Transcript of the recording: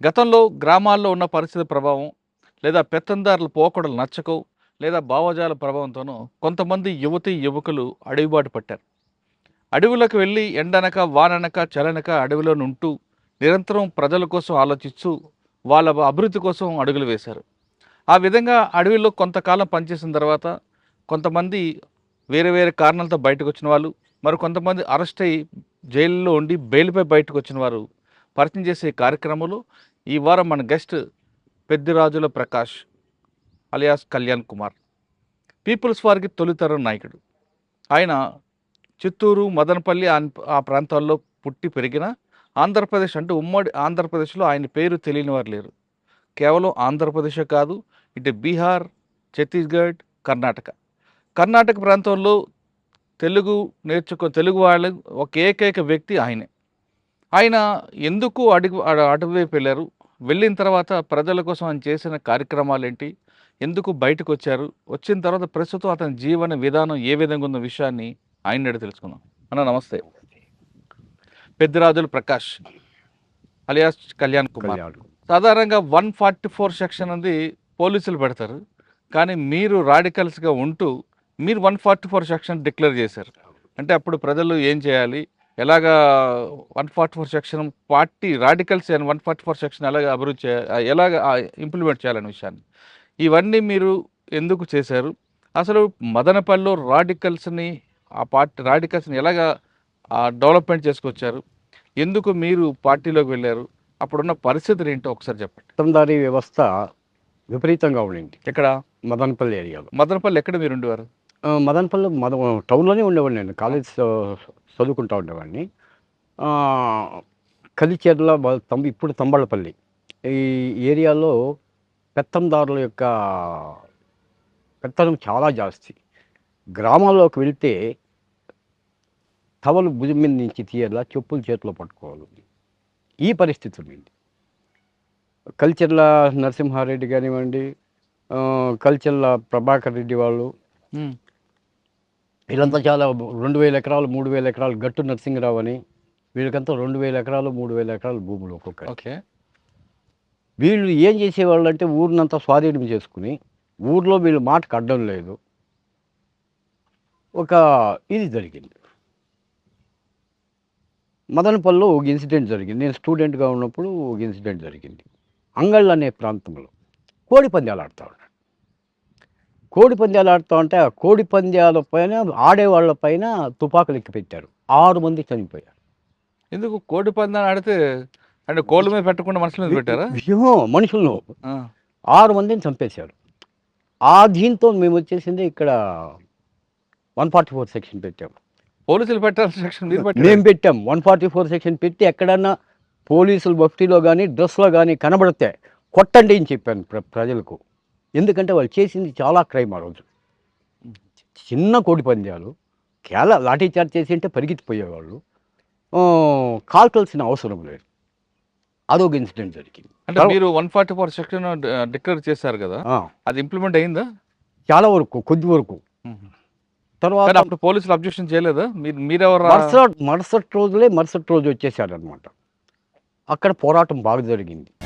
గతంలో గ్రామాల్లో ఉన్న పరిస్థితి ప్రభావం లేదా పెత్తందారుల పోకడలు నచ్చకో లేదా భావజాల ప్రభావంతోనూ కొంతమంది యువతి యువకులు అడవిబాటు పట్టారు. అడవులకు వెళ్ళి ఎండనక వాననక చలనక అడవిలో ఉంటూ నిరంతరం ప్రజల కోసం ఆలోచిస్తూ వాళ్ళ అభివృద్ధి కోసం అడుగులు వేశారు. ఆ విధంగా అడవిలో కొంతకాలం పనిచేసిన తర్వాత కొంతమంది వేరే వేరే కారణాలతో బయటకు వచ్చిన వాళ్ళు మరి కొంతమంది అరెస్ట్ అయ్యి జైల్లో ఉండి బెయిల్పై బయటకు వచ్చిన వారు పరిచయం చేసే కార్యక్రమంలో ఈ వారం మన guest Peddirajula Prakash alias Kalyan Kumar. People's వారికి తొలితరం నాయకుడు. ఆయన చిత్తూరు మదనపల్లి ఆ- ఆ ప్రాంతాల్లో పుట్టి పెరిగిన ఆంధ్రప్రదేశ్ అంటే ఉమ్మడి ఆంధ్రప్రదేశ్లో ఆయన పేరు తెలియని వారు లేరు. కేవలం ఆంధ్రప్రదేశ్ కాదు ఇటు బీహార్ ఛత్తీస్గఢ్ కర్ణాటక. కర్ణాటక ప్రాంతంలో తెలుగు నేర్చుకో తెలుగు వాళ్ళ ఒక ఏకైక వ్యక్తి ఆయనే. ఆయన ఎందుకు అడుగు అటువైపు వెళ్ళారు? వెళ్ళిన తర్వాత ప్రజల కోసం ఆయన చేసిన కార్యక్రమాలు ఏంటి ఎందుకు బయటకు వచ్చారు వచ్చిన తర్వాత ప్రస్తుతం అతని జీవన విధానం ఏ విధంగా ఉన్న విషయాన్ని ఆయన అడిగి తెలుసుకుందాం. అన్న నమస్తే. పెద్దిరాజులు ప్రకాష్ అలియాస్ కళ్యాణ్ కుమార్. సాధారణంగా వన్ ఫార్టీ ఫోర్ సెక్షన్ అనేది పోలీసులు పెడతారు. కానీ మీరు రాడికల్స్గా ఉంటూ మీరు one forty four section declare చేశారు. అంటే అప్పుడు ప్రజలు ఏం చేయాలి? ఎలాగా one forty four section party radicals and one forty four section ఎలాగ అభివృద్ధి చేయాలి ఎలాగ ఇంప్లిమెంట్ చేయాలనే విషయాన్ని. ఇవన్నీ మీరు ఎందుకు చేశారు? అసలు మదనపల్లిలో రాడికల్స్ని ఆ పార్టీ రాడికల్స్ని ఎలాగ డెవలప్మెంట్ చేసుకొచ్చారు? ఎందుకు మీరు పార్టీలోకి వెళ్ళారు? అప్పుడున్న పరిస్థితులు ఏంటో ఒకసారి చెప్పండి. మొత్తందారీ వ్యవస్థ విపరీతంగా ఉండింది. ఇక్కడ మదనపల్లి ఏరియాలో. మదనపల్లి ఎక్కడ మీరు ఉండేవారు? ఆ, మదనపల్లి మద టౌన్లోనే ఉండేవాడిని నేను కాలేజ్ చ- చదువుకుంటా ఉండేవాడిని. కలిచేర్ల కలిచెర్ల తం- ఇప్పుడు తంబళ్ళపల్లి. ఈ ఏరియాలో పెత్తందారుల యొక్క పెత్తనం చాలా జాస్తి. గ్రామాల్లోకి వెళ్తే తవలు భుజం మీద నుంచి తీయలా చెప్పులు చేతిలో పట్టుకోవాలి. ఈ పరిస్థితి ఉంది కల్చర్ల నరసింహారెడ్డి కానివ్వండి కల్చర్ల ప్రభాకర్ రెడ్డి వాళ్ళు వీళ్ళంతా చాలా రెండు వేల ఎకరాలు మూడు వేల ఎకరాలు గట్టు నరసింహరావు అని వీళ్ళకంతా రెండు వేల ఎకరాలు మూడు వేల ఎకరాలు భూములు ఒక్కొక్కరు ఓకే. వీళ్ళు ఏం చేసేవాళ్ళు అంటే ఊరినంతా స్వాధీనం చేసుకుని ఊర్లో వీళ్ళు మాటకు అడ్డం లేదు. ఒక ఇది జరిగింది. మదనపల్లిలో ఒక ఇన్సిడెంట్ జరిగింది. నేను స్టూడెంట్గా ఉన్నప్పుడు ఒక ఇన్సిడెంట్ జరిగింది. అంగళ్ళు అనే ప్రాంతంలో కోడి పందాలు ఆడుతూ ఉన్నాడు కోడి పందాలు ఆడుతూ ఉంటే ఆ కోడి పందాల పైన ఆడేవాళ్ళ పైన తుపాకులు ఎక్కి పెట్టారు. ఆరు మంది చనిపోయారు. ఎందుకు? కోడి పందాన్ని ఆడితే అంటే కోళ్ళ మీద పెట్టకుండా మనుషుల మీద పెట్టారా? మనుషులను ఆరు మందిని చంపేశారు. ఆ దీంతో మేము వచ్చేసింది ఇక్కడ వన్ ఫార్టీ ఫోర్ సెక్షన్ పెట్టాం. పోలీసులు పెట్టాల్సిన సెక్షన్? మేము పెట్టాం. వన్ ఫార్టీ ఫోర్ సెక్షన్ పెట్టి ఎక్కడన్నా పోలీసులు బఫ్టీలో కానీ డ్రెస్లో కానీ కనబడితే కొట్టండి అని చెప్పాను ప్ర ప్రజలకు. ఎందుకంటే వాళ్ళు చేసింది చాలా క్రైమ్ ఆ రోజు. చిన్న కోడి పందాలు కేలా లాఠీ చార్జ్ చేసి అంటే పరిగెత్తిపోయేవాళ్ళు. ఆ, కాల్చాల్సిన అవసరం లేదు. అదొక ఇన్సిడెంట్ జరిగింది. అంటే మీరు one forty four section declare చేశారు కదా? అది ఇంప్లిమెంట్ అయిందా? చాలా వరకు కొద్ది వరకు. తర్వాత అప్పుడు పోలీసులు అబ్జెక్షన్ చేయలేదా? మీరు మీరెవరు? మరుసటి మరుసటి రోజులే మరుసటి రోజు వచ్చేసారనమాట అక్కడ పోరాటం బాగా జరిగింది.